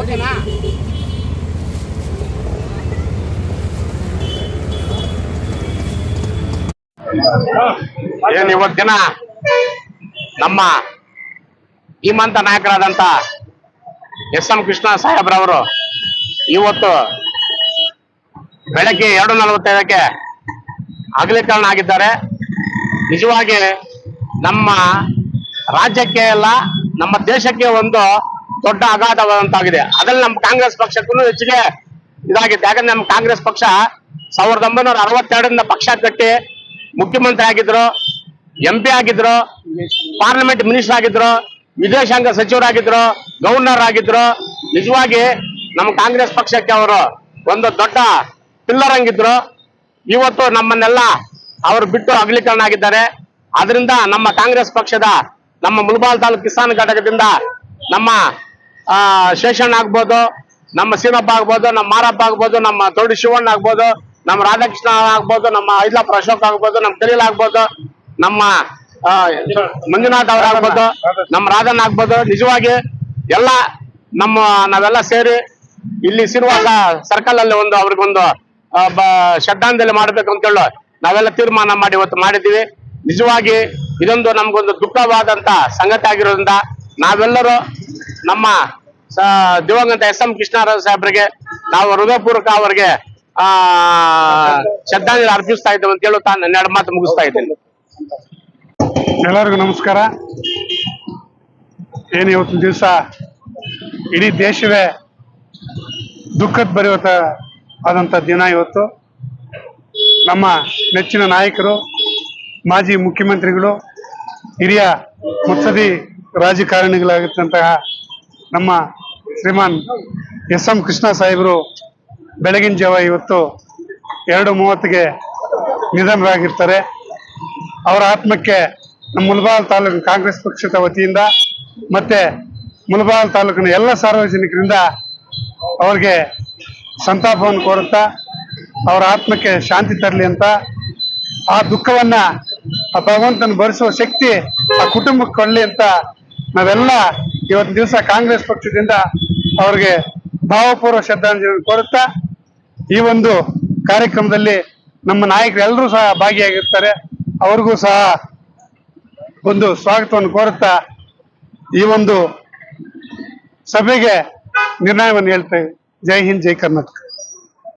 ಓಕೆನಾ ಏನ್ ಇವತ್ ದಿನ ನಮ್ಮ ಧೀಮಂತ ನಾಯಕರಾದಂತ ಎಸ್ ಎಂ ಕೃಷ್ಣ ಸಾಹೇಬ್ರವರು ಇವತ್ತು ಬೆಳಗ್ಗೆ ಎರಡು ನಲವತ್ತೈದಕ್ಕೆ ಅಗಲೀಕರಣ ಆಗಿದ್ದಾರೆ. ನಿಜವಾಗಿ ನಮ್ಮ ರಾಜ್ಯಕ್ಕೆ ಅಲ್ಲ, ನಮ್ಮ ದೇಶಕ್ಕೆ ಒಂದು ದೊಡ್ಡ ಅಗಾಧವಾದಂತಾಗಿದೆ. ಅದ್ರಲ್ಲಿ ನಮ್ಮ ಕಾಂಗ್ರೆಸ್ ಪಕ್ಷಕ್ಕೂ ಹೆಚ್ಚಿಗೆ ಇದಾಗಿದೆ. ಯಾಕಂದ್ರೆ ನಮ್ಮ ಕಾಂಗ್ರೆಸ್ ಪಕ್ಷ ಸಾವಿರದ ಒಂಬೈನೂರ ಅರವತ್ತೆರಡರಿಂದ ಪಕ್ಷ ಕಟ್ಟಿ ಮುಖ್ಯಮಂತ್ರಿ ಆಗಿದ್ರು ಎಂ ಪಿ ಆಗಿದ್ರು ಪಾರ್ಲಿಮೆಂಟ್ ಮಿನಿಸ್ಟರ್ ಆಗಿದ್ರು, ವಿದೇಶಾಂಗ ಸಚಿವರಾಗಿದ್ರು ಗವರ್ನರ್ ಆಗಿದ್ರು. ನಿಜವಾಗಿ ನಮ್ಮ ಕಾಂಗ್ರೆಸ್ ಪಕ್ಷಕ್ಕೆ ಅವರು ಒಂದು ದೊಡ್ಡ ಪಿಲ್ಲರ್ ಹಂಗಿದ್ರು. ಇವತ್ತು ನಮ್ಮನ್ನೆಲ್ಲ ಅವರು ಬಿಟ್ಟು ಅಗಲೀಕರಣ ಆಗಿದ್ದಾರೆ. ಅದರಿಂದ ನಮ್ಮ ಕಾಂಗ್ರೆಸ್ ಪಕ್ಷದ ನಮ್ಮ ಮುಲ್ಬಾಲ್ ತಾಲೂಕು ಕಿಸಾನ್ ಘಟಕದಿಂದ ನಮ್ಮ ಆ, ಶೇಷಣ್ಣ ಆಗ್ಬೋದು ನಮ್ಮ ಸೀನಪ್ಪ ಆಗ್ಬೋದು ನಮ್ಮ ಮಾರಪ್ಪ ಆಗ್ಬೋದು ನಮ್ಮ ತೋಡಿ ಶಿವಣ್ಣ ಆಗ್ಬೋದು ನಮ್ಮ ರಾಧಾಕೃಷ್ಣ ಆಗ್ಬೋದು ನಮ್ಮ ಐದ್ಲಾಪುರ ಅಶೋಕ್ ಆಗ್ಬೋದು ನಮ್ಮ ಕಲೀಲ್ ಆಗ್ಬೋದು ನಮ್ಮ ಮಂಜುನಾಥ್ ಅವ್ರ ಆಗ್ಬೋದು ನಮ್ಮ ರಾಧನ್ ಆಗ್ಬೋದು. ನಿಜವಾಗಿ ಎಲ್ಲ ನಮ್ಮ ನಾವೆಲ್ಲ ಸೇರಿ ಇಲ್ಲಿ ಸಿರುವಾಗ ಸರ್ಕಲ್ ಅಲ್ಲಿ ಒಂದು ಅವ್ರಿಗೊಂದು ಶ್ರದ್ಧಾಂಜಲಿ ಮಾಡ್ಬೇಕು ಅಂತ ಹೇಳಿ ನಾವೆಲ್ಲ ತೀರ್ಮಾನ ಮಾಡಿ ಇವತ್ತು ಮಾಡಿದ್ದೀವಿ. ನಿಜವಾಗಿ ಇದೊಂದು ನಮ್ಗೊಂದು ದುಃಖವಾದಂತ ಸಂಗತಿ ಆಗಿರೋದ್ರಿಂದ ನಾವೆಲ್ಲರೂ ನಮ್ಮ ದಿವಂಗತ ಎಸ್ ಎಂ ಕೃಷ್ಣರಾಜ ಸಾಹೇಬ್ರಿಗೆ ನಾವು ಹೃದಯಪೂರ್ವಕ ಅವರಿಗೆ, ಆ, ಶ್ರದ್ಧಾಂಜಲಿ ಅರ್ಪಿಸ್ತಾ ಇದ್ದೇವೆ ಅಂತ ಹೇಳುತ್ತಾ ನನ್ನ ಎರಡು ಮಾತು ಮುಗಿಸ್ತಾ ಇದ್ದೇನೆ. ಎಲ್ಲರಿಗೂ ನಮಸ್ಕಾರ. ಏನು ಇವತ್ತಿನ ದಿವಸ? ಇಡೀ ದೇಶವೇ ದುಃಖದ ಭರಿವತ ಆದಂತ ದಿನ ಇವತ್ತು. ನಮ್ಮ ನೆಚ್ಚಿನ ನಾಯಕರು, ಮಾಜಿ ಮುಖ್ಯಮಂತ್ರಿಗಳು, ಹಿರಿಯ ಮುತ್ಸದಿ ರಾಜಕಾರಣಿಗಳಾಗಿರ್ತಂತಹ ನಮ್ಮ ಶ್ರೀಮಾನ್ ಎಸ್ ಎಂ ಕೃಷ್ಣ ಸಾಹೇಬರು ಬೆಳಗಿನ ಜಾವ ಇವತ್ತು ಎರಡು ಮೂವತ್ತಿಗೆ ನಿಧನರಾಗಿರ್ತಾರೆ. ಅವರ ಆತ್ಮಕ್ಕೆ ನಮ್ಮ ಮುಲ್ಬಾಲ್ ತಾಲೂಕಿನ ಕಾಂಗ್ರೆಸ್ ಪಕ್ಷದ ವತಿಯಿಂದ ಮತ್ತೆ ಮುಲ್ಬಾಲ್ ತಾಲೂಕಿನ ಎಲ್ಲ ಸಾರ್ವಜನಿಕರಿಂದ ಅವ್ರಿಗೆ ಸಂತಾಪವನ್ನು ಕೋರುತ್ತಾ ಅವರ ಆತ್ಮಕ್ಕೆ ಶಾಂತಿ ತರಲಿ ಅಂತ ಆ ದುಃಖವನ್ನ ಆ ಭಗವಂತನ ಭರಿಸುವ ಶಕ್ತಿ ಆ ಕುಟುಂಬಕ್ಕೆ ಕೊಡಲಿ ಅಂತ ನಾವೆಲ್ಲ ಇವತ್ತು ದಿವಸ ಕಾಂಗ್ರೆಸ್ ಪಕ್ಷದಿಂದ ಅವರಿಗೆ ಭಾವಪೂರ್ವ ಶ್ರದ್ಧಾಂಜಲಿ ಕೋರುತ್ತಾ ಈ ಒಂದು ಕಾರ್ಯಕ್ರಮದಲ್ಲಿ ನಮ್ಮ ನಾಯಕರೆಲ್ಲರೂ ಸಹ ಭಾಗಿಯಾಗಿರ್ತಾರೆ. ಅವ್ರಿಗೂ ಸಹ ಒಂದು ಸ್ವಾಗತವನ್ನು ಕೋರುತ್ತಾ ಈ ಒಂದು ಸಭೆಗೆ ನಿರ್ಣಯವನ್ನು ಹೇಳ್ತೇವೆ ಜೈ ಹಿಂದ್, ಜೈ ಕರ್ನಾಟಕ.